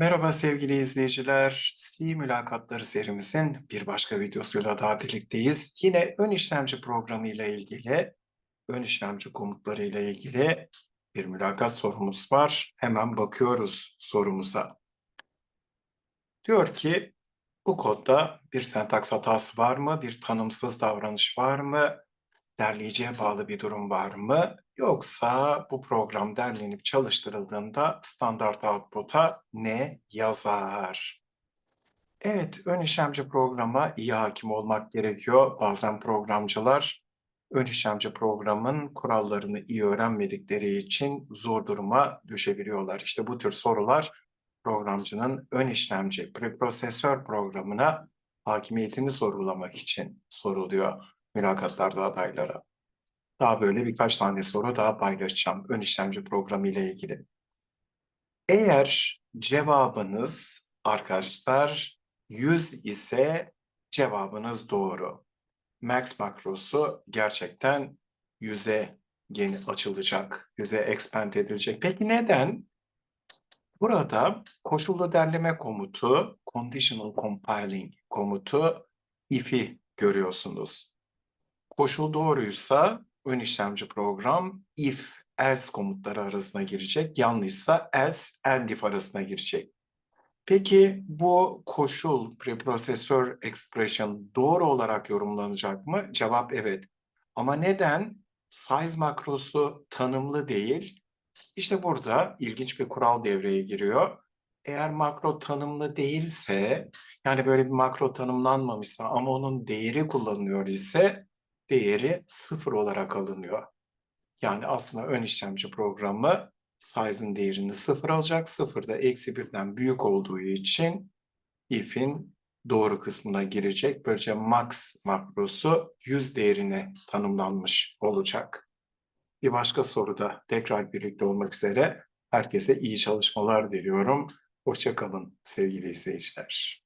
Merhaba sevgili izleyiciler. C mülakatları serimizin bir başka videosuyla daha birlikteyiz. Yine ön işlemci programı ile ilgili, ön işlemci komutları ile ilgili bir mülakat sorumuz var. Hemen bakıyoruz sorumuza. Diyor ki bu kodda bir sentaks hatası var mı? Bir tanımsız davranış var mı? Derleyiciye bağlı bir durum var mı? Yoksa bu program derlenip çalıştırıldığında standart output'a ne yazar? Evet, ön işlemci programa iyi hakim olmak gerekiyor. Bazen programcılar ön işlemci programın kurallarını iyi öğrenmedikleri için zor duruma düşebiliyorlar. İşte bu tür sorular programcının ön işlemci preprosesör programına hakimiyetini sorgulamak için soruluyor mülakatlarda adaylara. Daha böyle birkaç tane soru daha paylaşacağım ön işlemci programı ile ilgili. Eğer cevabınız arkadaşlar 100 ise cevabınız doğru. Max makrosu gerçekten 100'e yeni açılacak, 100'e expand edilecek. Peki neden? Burada koşullu derleme komutu, conditional compiling komutu if'i görüyorsunuz. Koşul doğruysa ön işlemci program if, else komutları arasına girecek. Yanlışsa else, and if arasına girecek. Peki bu koşul, preprosesör expression doğru olarak yorumlanacak mı? Cevap evet. Ama neden? Size makrosu tanımlı değil. İşte burada ilginç bir kural devreye giriyor. Eğer makro tanımlı değilse, yani böyle bir makro tanımlanmamışsa ama onun değeri kullanılıyor ise değeri sıfır olarak alınıyor. Yani aslında ön işlemci programı size'ın değerini sıfır alacak. Sıfır da eksi birden büyük olduğu için if'in doğru kısmına girecek. Böylece max makrosu 100 değerine tanımlanmış olacak. Bir başka soruda tekrar birlikte olmak üzere herkese iyi çalışmalar diliyorum. Hoşçakalın sevgili izleyiciler.